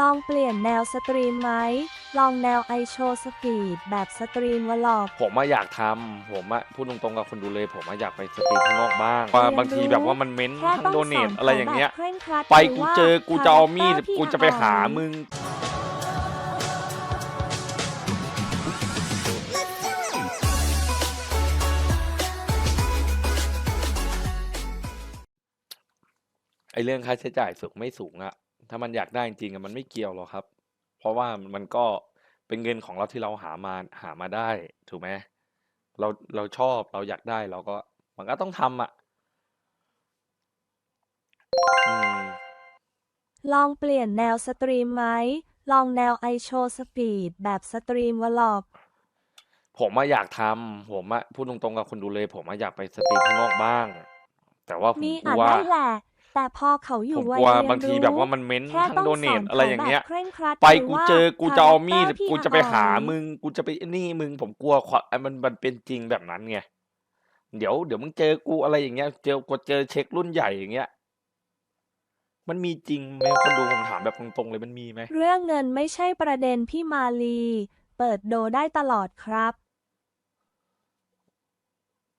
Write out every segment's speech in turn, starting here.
ลองเปลี่ยนแนวสตรีมไหม ลองแนวไอโชสปีดแบบสตรีมวลอก ผมอะอยากทำผมอะพูดตรงๆกับคนดูเลย ผมอะอยากไปสตรีมข้างนอกบ้างว่าบางทีแบบว่ามันเม้นแค่ทั้ต้องงโดเนทสอะไรอย่างเงี้ย ขแบบเคร่งครัดไปหรืกูว่าเจอกูจะเอามีดคาแรคเตอร์กูจะไปหาที่อร่อยมึง ไอเรื่องค่าใช้จ่ายสูงไม่สูงอะ ถ้ามันอยากได้จริงๆอะมันไม่เกี่ยวหรอกครับ เพราะว่ามันก็เป็นเงินของเราที่เราหามาหามาได้ถูกไหมเราเราชอบเราอยากได้เราก็มันก็ต้องทำอะอืม ลองเปลี่ยนแนวสตรีมไหม ลองแนวไอโชสปีดแบบสตรีมวลอก ผมอะอยากทำผมอะพูดตรงๆกับคนดูเลย ผมอะอยากไปสตรีมข้างนอกบ้าง แต่ว่าผมนี่กอาจลัวได้แหละ แต่พอเขาอผยู่มวักยลัวเรียนบางทีรู้แบบว่ามันเม้นแค่ทั้งต้องโดเนสอทนอะไรเขาอย่างแบเงี้บย เคร่งครัดไปหรือกูว่าเจอกูจะเอามีดคาแรคเตอร์ที่กูจะไปหาอร่อยมึง กูจะไปนี่มึงผมกลัวความไอ้มันมันเป็นจริงแบบนั้นไงเดี๋ยวเดี๋ยวมึงเจอกูอะไรอย่างเงี้ยเจอกูเจอเช็ครุ่นใหญ่อย่างเงี้ย มันมีจริงไหมคนดูผมถามแบบตรงๆเลยมันมีไหม เรื่องเงินไม่ใช่ประเด็นพี่มาลี เปิดโดได้ตลอดครับ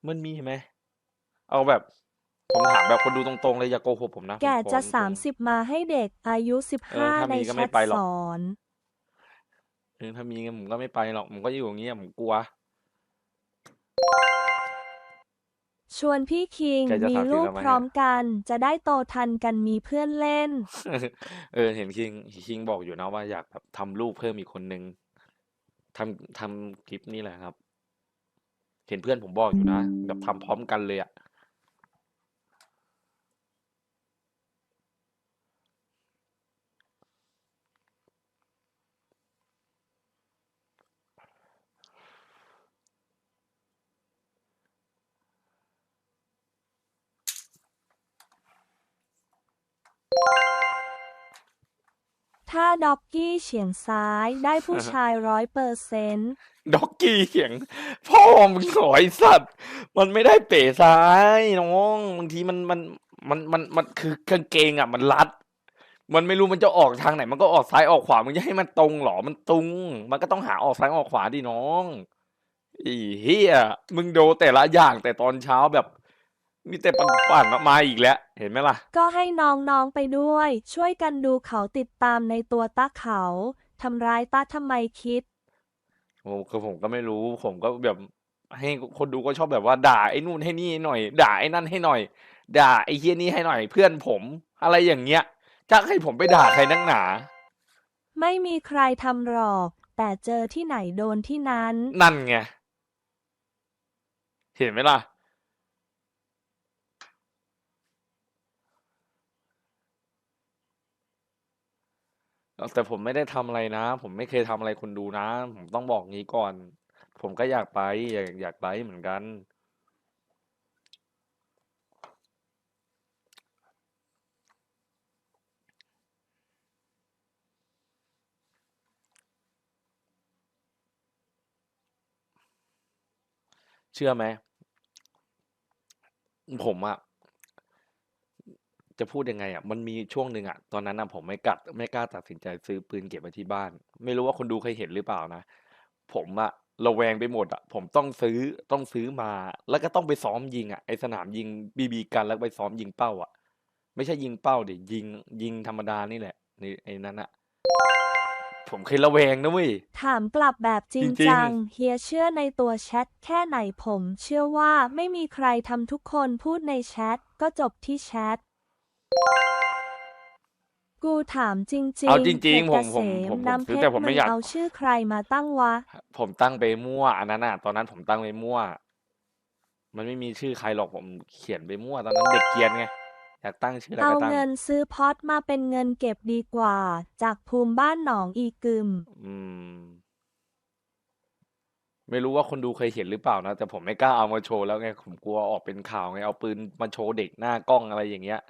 มันมีไหม เอาแบบ ผมถามแบบคนดูตรงๆเลยอย่าโกหกผมนะผมแก่ขอจะตรงสามสิบมาให้เด็กอายุสิบเออห้าถ้าในมีก็แชไม่ทไปหรอกสอนๆเออถ้ามีเงินผมก็ไม่ไปหรอกผมก็อยู่อย่างเงี้ยผมกลัว ชวนพี่คิงแกจะมีสามสิบลูกแล้วไหมพร้อมกัน จะได้โตทันกันมีเพื่อนเล่น เออ เห็นคิงคิงบอกอยู่นะว่าอยากแบบทำลูกเพิ่มอีกคนนึงทำทำคลิปนี่แหละครับ เห็นเพื่อนผมบอกอยู่นะแบบทำพร้อมกันเลยอะ ถ้าด็อกกี้เฉียงซ้ายได้ผู้ชายร้อยเปอร์เซนต์ด็อกกี้เสียง พ่อมึงหอยสัตว์ มันไม่ได้เป๋ซ้ายน้องบางทีมันมันมันมันมันคือกางเกงอะ มันรัด มันไม่รู้มันจะออกทางไหน มันก็ออกซ้ายออกขวามึงจะให้มันตรงเหรอมันตรงมันก็ต้องหาออกซ้ายออกขวาดิน้องอีเฮียมึงโดแต่ละอย่างแต่ตอนเช้าแบบ มีแต่ปั่นปั่นๆมาอีกแล้ว เห็นไหมล่ะ ก็ให้น้องๆไปด้วย ช่วยกันดูเขาติดตามในตัวตาเขาทำร้ายตาทำไมคิด ผมคือผมก็ไม่รู้ ผมก็แบบให้คนดูก็ชอบแบบว่าด่าไอ้นู่นให้นี่หน่อย ด่าไอ้นั่นให้หน่อย ด่าไอ้เฮียนี่ให้หน่อย เพื่อนผม อะไรอย่างเงี้ยจะให้ผมไปด่าใครนักหนา ไม่มีใครทำหรอก แต่เจอที่ไหนโดนที่นั้น นั่นไง เห็นไหมล่ะ แต่ผมไม่ได้ทำอะไรนะ ผมไม่เคยทำอะไรคนดูนะ ผมต้องบอกงี้ก่อน ผมก็อยากไป อยากอยากไปเหมือนกัน เชื่อไหม ผมอะ จะพูดยังไงอะมันมีช่วงหนึ่งอะตอนนั้นอะผมไม่กลับไม่กล้าตัดสินใจซื้อปืนเก็บไว้ที่บ้าน ไม่รู้ว่าคนดูเคยเห็นหรือเปล่านะ ผมอะระแวงไปหมดอะผมต้องซื้อต้องซื้อมา แล้วก็ต้องไปซ้อมยิงอะไอสนามยิงบีบีกันแล้วไปซ้อมยิงเป้าอะไม่ใช่ยิงเป้าดิยิงยิงธรรมดานี่แหละนี่ไอ้นั้นอะผมเคยระแวงนะเว้ย ถามกลับแบบจริงจริงๆจัง เฮียเชื่อในตัวแชทแค่ไหนผม เชื่อว่าไม่มีใครทำทุกคนพูดในแชทก็จบที่แชท กูถามจริงๆเอาจริงเพชๆผมเกผมษผมผมน้ำเพซื้อชแต่รผมไม่มึงอยาก เอาชื่อใครมาตั้งวะ ผมตั้งไปมั่วอันนั้นอะ ตอนนั้นผมตั้งไปมั่ว มันไม่มีชื่อใครหรอกผมเขียนไปมั่ว ตอนนั้นเด็กเกรียนไงอยากตั้งชื่ออะไรเอาก็ตั้ง เงินซื้อพอดมาเป็นเงินเก็บดีกว่า จากภูมิบ้านหนองอีกึม อืม ไม่รู้ว่าคนดูเคยเห็นหรือเปล่านะ แต่ผมไม่กล้าเอามาโชว์แล้วไง ผมกลัวออกเป็นข่าวไง เอาปืนมาโชว์เด็กหน้ากล้องอะไรอย่างเงี้ย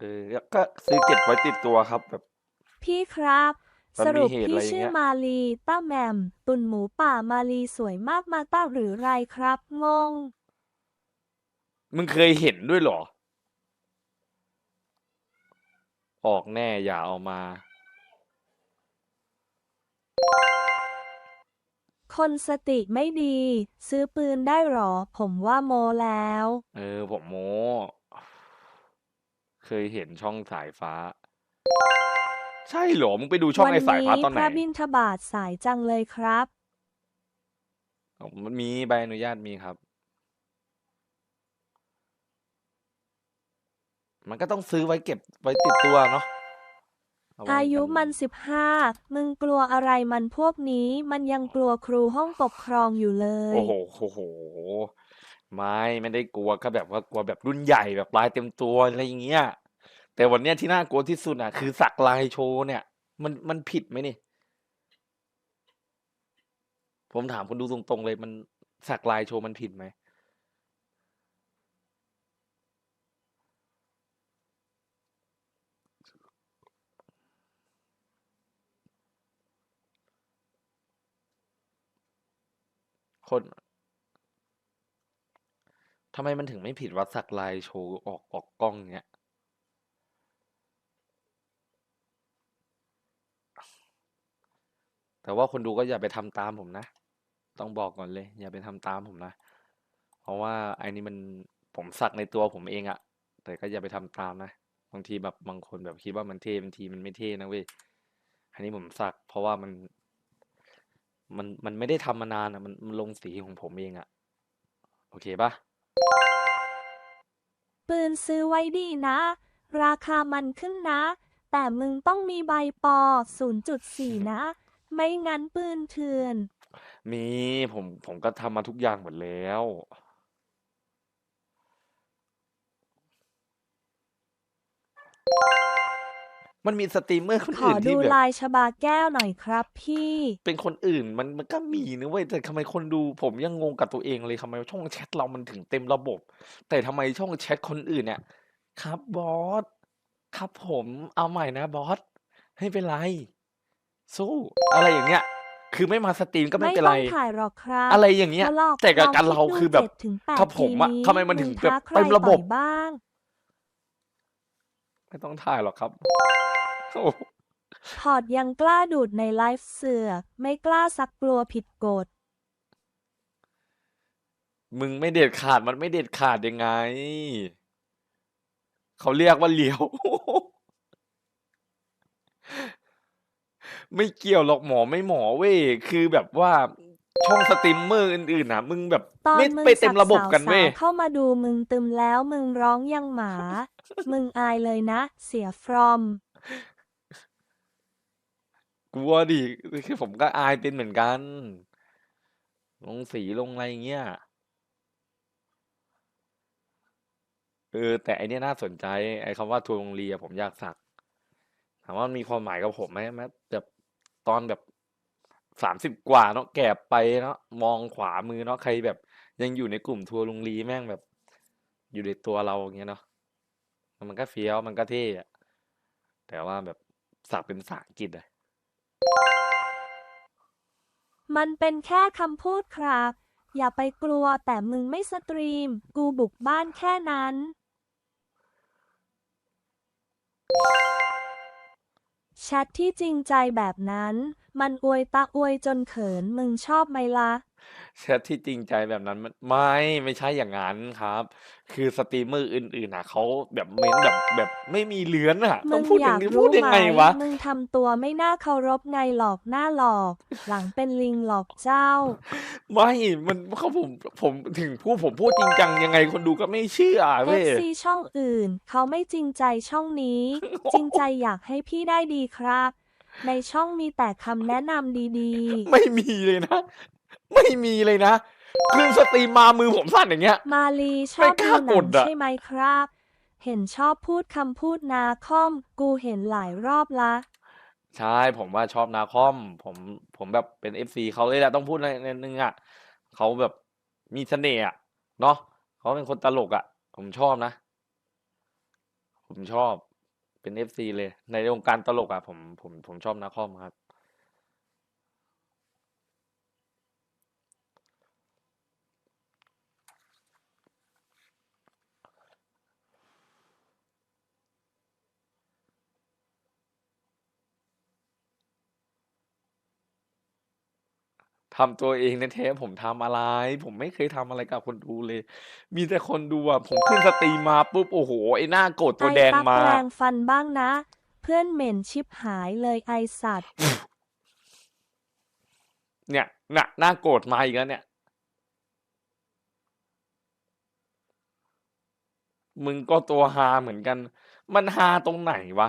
เออแล้วก็ซื้อเก็บไว้ติดตัวครับแบบ พี่ครับ มันสรุปมีเหตุพี่อะไรอย่างชื่อเงี้ย มาลีต้าแหมม ตุนหมูป่ามาลีสวยมากมาต้าหรือไรครับงง มึงเคยเห็นด้วยเหรอ ออกแน่อย่าเอามา คนสติไม่ดี ซื้อปืนได้หรอ ผมว่าโมแล้ว เออ ผมโม้ เคยเห็นช่องสายฟ้า ใช่เหรอ มึงไปดูช่องวัไอ้สายฟ้านี้ตอนพไหนระบิณฑบาตสายจังเลยครับ อ๋อมันมีใบอนุญาตมีครับ มันก็ต้องซื้อไว้เก็บไว้ติดตัวเนาะเไว้อายุกัมันสิบห้ามึงกลัวอะไรมันพวกนี้ มันยังกลัวครูห้องปกครองอยู่เลย โอ้โหโอ้โห ไม่ ไม่ได้กลัวก็แบบว่ากลัวแบบรุ่นใหญ่แบบลายเต็มตัว อะไรอย่างเงี้ย แต่วันเนี้ยที่น่ากลัวที่สุดอะคือสักลายโชว์เนี่ย มันมันผิดไหมนี่ ผมถามคุณดูตรงๆเลยมันสักลายโชว์มันผิดไหม คน ทำไมมันถึงไม่ผิดว่าสักลายโชว์ออกออกกล้องเนี้ย แต่ว่าคนดูก็อย่าไปทำตามผมนะ ต้องบอกก่อนเลย อย่าไปทำตามผมนะ เพราะว่าไอ้นี่มันผมสักในตัวผมเองอะแต่ก็อย่าไปทำตามนะ บางทีแบบบางคนแบบคิดว่ามันเท่บางทีมันไม่เท่นะเว้ย อันนี้ผมสัก เพราะว่ามัน มันมันไม่ได้ทำมานานอะมันมันลงสีของผมเองอะโอเคปะ ปืนซื้อไว้ดีนะ ราคามันขึ้นนะ แต่มึงต้องมีใบปอ 0.4 นะ ไม่งั้นปืนเถื่อน มีผมผมก็ทำมาทุกอย่างหมดแล้ว มันมีสตรีมเมอร์คนขออื่นดูที่แบบ ลายชบาแก้วหน่อยครับพี่ เป็นคนอื่นมันมันก็มีนะเว้ยแต่ทำไมคนดูผมยังงงกับตัวเองเลยทำไมช่องแชทเรามันถึงเต็มระบบ แต่ทำไมช่องแชทคนอื่นเนี่ย ครับบอสครับผมเอาใหม่นะบอสไม่เป็นไร สู้ อะไรอย่างเงี้ย คือไม่มาสตรีมก็ไม่ไม่เป็นต้ไร องถ่ายหรอกครับอะไรอย่างเงี้ยทะเลาะแต่กับลองกันคิดเราดูคือแบบเจ็ดถึงแปดกับผมอะทีทำไมมันถึงงแบบท้าใครเต็มระบบต่อยบ้าง ไม่ต้องถ่ายหรอกครับโอ้ พอร์ตยังกล้าดูดในไลฟ์เสือกไม่กล้าซักกลัวผิดกฎ มึงไม่เด็ดขาดมันไม่เด็ดขาดยังไง เขาเรียกว่าเลี้ยว ไม่เกี่ยวหรอกหมอไม่หมอเว้ยคือแบบว่าช่องสตรีมเมอร์อื่นๆนะมึงแบบตอนไม่มึงไปเต็สัมกระบบสาวกันสาเว้ยวเข้ามาดูมึงตึมแล้วมึงร้องยังหมา มึงอายเลยนะ เสียฟรอม กลัวดิคือผมก็อายเป็นเหมือนกัน ลงสีลงอะไรอย่างเงี้ย เออ แต่อเนี้ยน่าสนใจ ไอ้คำว่าทัวร์ลงเรียผมอยากสัก ถามว่ามันมีความหมายกับผมไหมแม้แบบตอนแบบสามสิบกว่าเนาะแก่ไปเนาะมองขวามือเนาะใครแบบ ยังอยู่ในกลุ่มทัวร์ลุงรีแม่งแบบ อยู่ในตัวเราอย่างเงี้ยเนาะมันก็เฟี้ยวมันก็เท่อะแต่ว่าแบบสักเป็นภาษาอังกฤษอะ มันเป็นแค่คำพูดครับ อย่าไปกลัวแต่มึงไม่สตรีม กูบุกบ้านแค่นั้น แชทที่จริงใจแบบนั้น มันอวยตาอวยจนเขินมึงชอบไหมล่ะ แชทที่จริงใจแบบนั้นมันไม่ ไม่ใช่อย่างนั้นครับ คือสตรีมเมอร์อื่นๆอะเขาแบบเม้นแบบแบบไม่มีเลือนอะมึต้องงพูดอยอากย่างนี้พูรู้ดยังไหมไงวะ มึงทำตัวไม่น่าเคารพไงหลอกหน้าหลอก หลังเป็นลิงหลอกเจ้า ไม่ มันเขาผมผมถึงพูดผมพูดจริงจังยังไงคนดูก็ไม่เชื่อเว้ย FC ช่องอื่น เขาไม่จริงใจช่องนี้ จริงใจอยากให้พี่ได้ดีครับ ในช่องมีแต่คำแนะนำดีไม่มีเลยนะ ไม่มีเลยนะคือสตรีมมามือผมสั่นอย่างเงี้ยๆมาลีชไม่อบกดูล้าหนักงดอะใช่ไหมครับ เห็นชอบพูดคำพูดนาคอม กูเห็นหลายรอบละ ใช่ผมว่าชอบนาคอม ผมผมแบบเป็นเอฟซีเขาเลยแหละต้องพูดในในนึงอะเขาแบบมีเสน่ห์อะเนาะเขาเป็นคนตลกอะ ผมชอบนะ ผมชอบเป็นเอฟซีเลย ในวงการตลกอะผมผมผมชอบนาคอมครับ ทำตัวเองแท้ๆผมทำอะไร ผมไม่เคยทำอะไรกับคนดูเลย มีแต่คนดูอะผมขึ้นสตรีมมาปุ๊บ โอ้โห ไอ้หน้าโกรธตัวไอแดงตักมาแปลงฟันบ้างนะ เพื่อนเหม็นชิบหายเลยไอสัตว์ เนี่ยน่ะหน้าโกรธมาอีกแล้วเนี่ย มึงก็ตัวฮาเหมือนกัน มันฮาตรงไหนวะ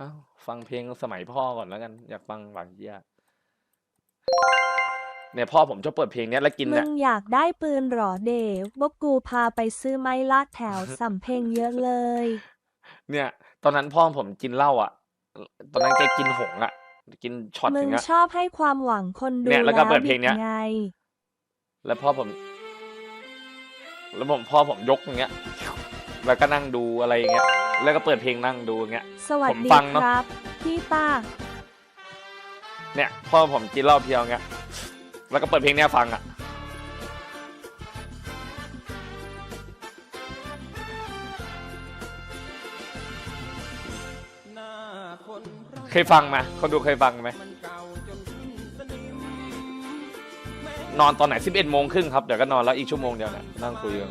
อ้าวฟังเพลงสมัยพ่อก่อนแล้วกัน อยากฟังหวานเยี่ยเนี่ยพ่อผมชอบเปิดเพลงเนี้ยแล้วกินมึเนี่ย งอยากได้ปืนเหรอเดวบกกูพาไปซื้อไม้ลาดแถวสำเพ็งเยอะเลย เนี่ย ตอนนั้นพ่อผมกินเหล้าอะ ตอนนั้นแกกินหงส์อะ กินช็อตมึองย่างเงี้ยชอบให้ความหวังคนดูเนี่ยแล้วก็เปิดเพลงเนี้ยบิไง แล้วพ่อผม แล้วผมพ่อผมยกอย่างเงี้ย แล้วก็นั่งดูอะไรอย่างเงี้ย แล้วก็เปิดเพลงนั่งดูอย่างเงี้ย สวัสผมดีฟังเนอะ ครับพี่ป้า เนี่ยพ่อผมกินเหล้าเพียวเงี้ย แล้วก็เปิดเพลงเนี้ยฟังอะ เคยฟังไหมคนดูเคยฟังไหมนอนตอนไหนสิบเอ็ดโมงครึ่งครับ เดี๋ยวก็นอนแล้วอีกชั่วโมงเดียวเนี่ยนั่งคุยกัน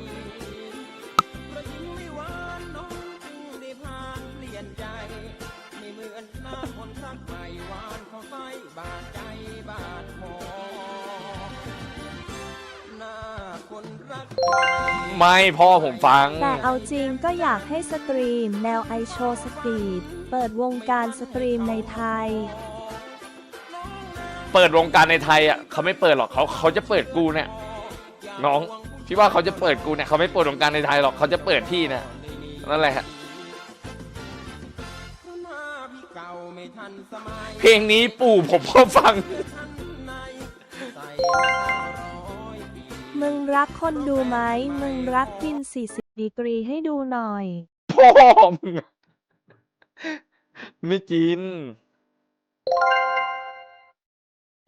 ไม่พ่อผมฟัง แต่เอาจริงก็อยากให้สตรีมแนวไอโชว์สปีดเปิดวงการสตรีมในไทย เปิดวงการในไทยอะเขาไม่เปิดหรอกเขาเขาจะเปิดกูเนี่ยน้องที่ว่าเขาจะเปิดกูเนี่ยเขาไม่เปิดวงการในไทยหรอกเขาจะเปิดพี่เนี่ยนั่นแหละฮะเพลงนี้ปู่ผมก็ฟัง มึงรักคนดูไหม มึงรักกิน 40 ดีกรีให้ดูหน่อย พ่อมึงอะไม่กิน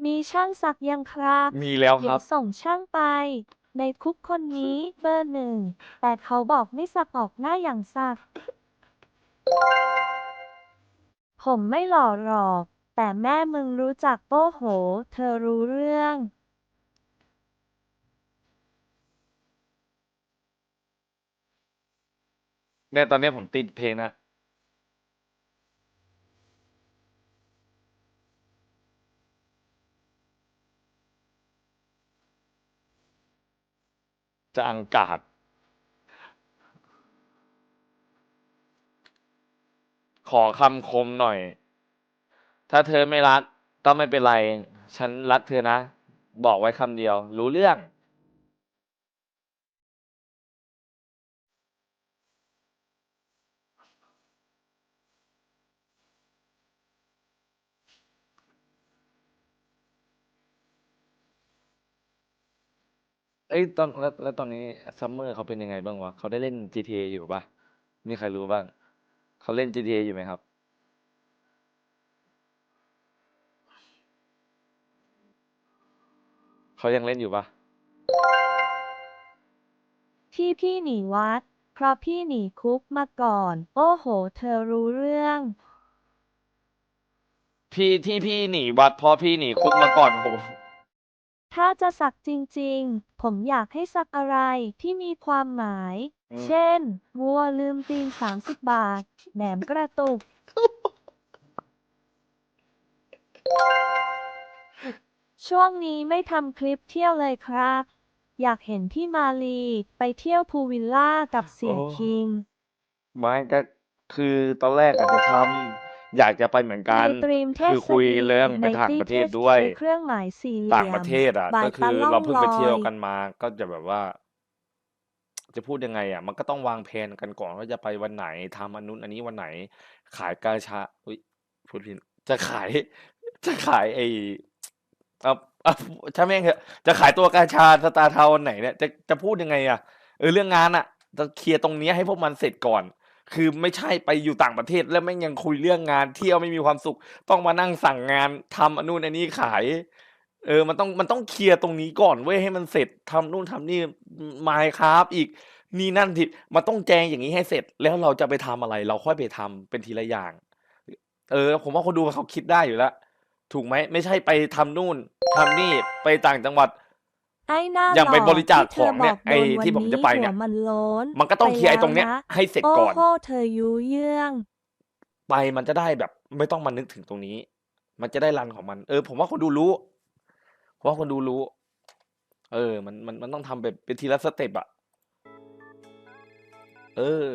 มีช่างสักยังครับ มีแล้วคเดี๋ยรัวบ ส่งช่างไป ในคุกคนนี้เบอร์หนึ่ง แต่เขาบอกไม่สักออกหน้าอย่างสัก ผมไม่หล่อหรอก แต่แม่มึงรู้จักโป้โห เธอรู้เรื่อง เนี่ยตอนเนี้ยผมติดเพลงนะ จะอังกาศขอคำคมหน่อย ถ้าเธอไม่รักก็ไม่เป็นไร ฉันรักเธอนะ บอกไว้คำเดียว รู้เรื่อง เอ้ยตอนแล้วแล้วตอนนี้ซัมเมอร์เขาเป็นยังไงบ้างวะเขาได้เล่น GTA อยู่ปะมีใครรู้บ้าง เขาเล่น GTA อยู่ไหมครับ เขายังเล่นอยู่ปะที่พี่หนีวัด เพราะพี่หนีคุกมาก่อน โอ้โห เธอรู้เรื่อง พี่ที่พี่หนีวัดเพราะพี่หนีคุกมาก่อนผม ถ้าจะสักจริงๆ ผมอยากให้สักอะไรที่มีความหมายอืมเช่น วัวลืมตีน 30 บาท แหนมกระตุก ช่วงนี้ไม่ทำคลิปเที่ยวเลยครับ อยากเห็นพี่มาลีไปเที่ยวพูลวิลล่ากับเสียโอ้ คิง ไม่ก็คือตอนแรกอาจจะทำ อยากจะไปเหมือนกัน ในตรีมเทศคือคุยเรื่องไปในต่างตี้ประเทศสด้วยใช้เครื่องหมายสี่เหลี่ยมต่างประเทศอะ บายก็คือตาล่องเราเพิ่งไปเที่ยวลอยกันมา ก็จะแบบว่า จะพูดยังไงอะ มันก็ต้องวางแผนกันก่อนว่าจะไปวันไหนทำอันนู้นอันนี้วันไหน ขายกาชาอุ้ยพูดผิดจะขาย จะขายไอ้เอาเอาช่างแม่งเถอะจะขายตัวกาชาสตาร์ทาวน์วันไหนเนี่ยจะจะพูดยังไงอะเออเรื่องงานอะจะเคลียร์ตรงเนี้ยให้พวกมันเสร็จก่อน คือไม่ใช่ไปอยู่ต่างประเทศแล้วแม่งยังคุยเรื่องงานเที่ยวไม่มีความสุข ต้องมานั่งสั่งงานทำอันนู่นอันนี้ขาย เออ มันต้องมันต้องเคลียร์ตรงนี้ก่อนเว้ยให้มันเสร็จทำนู่นทำนี่มายครับอีกนี่นั่นทิมันต้องแจงอย่างนี้ให้เสร็จ แล้วเราจะไปทำอะไร เราค่อยไปทำเป็นทีละอย่าง เออ ผมว่าคนดูเขาคิดได้อยู่แล้วถูกไหมไม่ใช่ไปทำนู่นทำนี่ไปต่างจังหวัด ไอ้หน้าอย่างไปหล่บริจาคที่ธของเนี่ยบกไอ้โดวัที่ผมจะไปเนี่ยหัวมันโล้นมันก็ต้องเคลียร์ไอ้ตรงเนี้ยไปแล้วให้เสร็จโอ้ก่อนโหเธอยุเยื่อง ไปมันจะได้แบบ ไม่ต้องมานึกถึงตรงนี้ มันจะได้รันของมัน เออ ผมว่าคนดูรู้ผมว่าคนดูรู้ เออ มันมันมันต้องทำแบบเป็นทีละสเต็ปอะเออ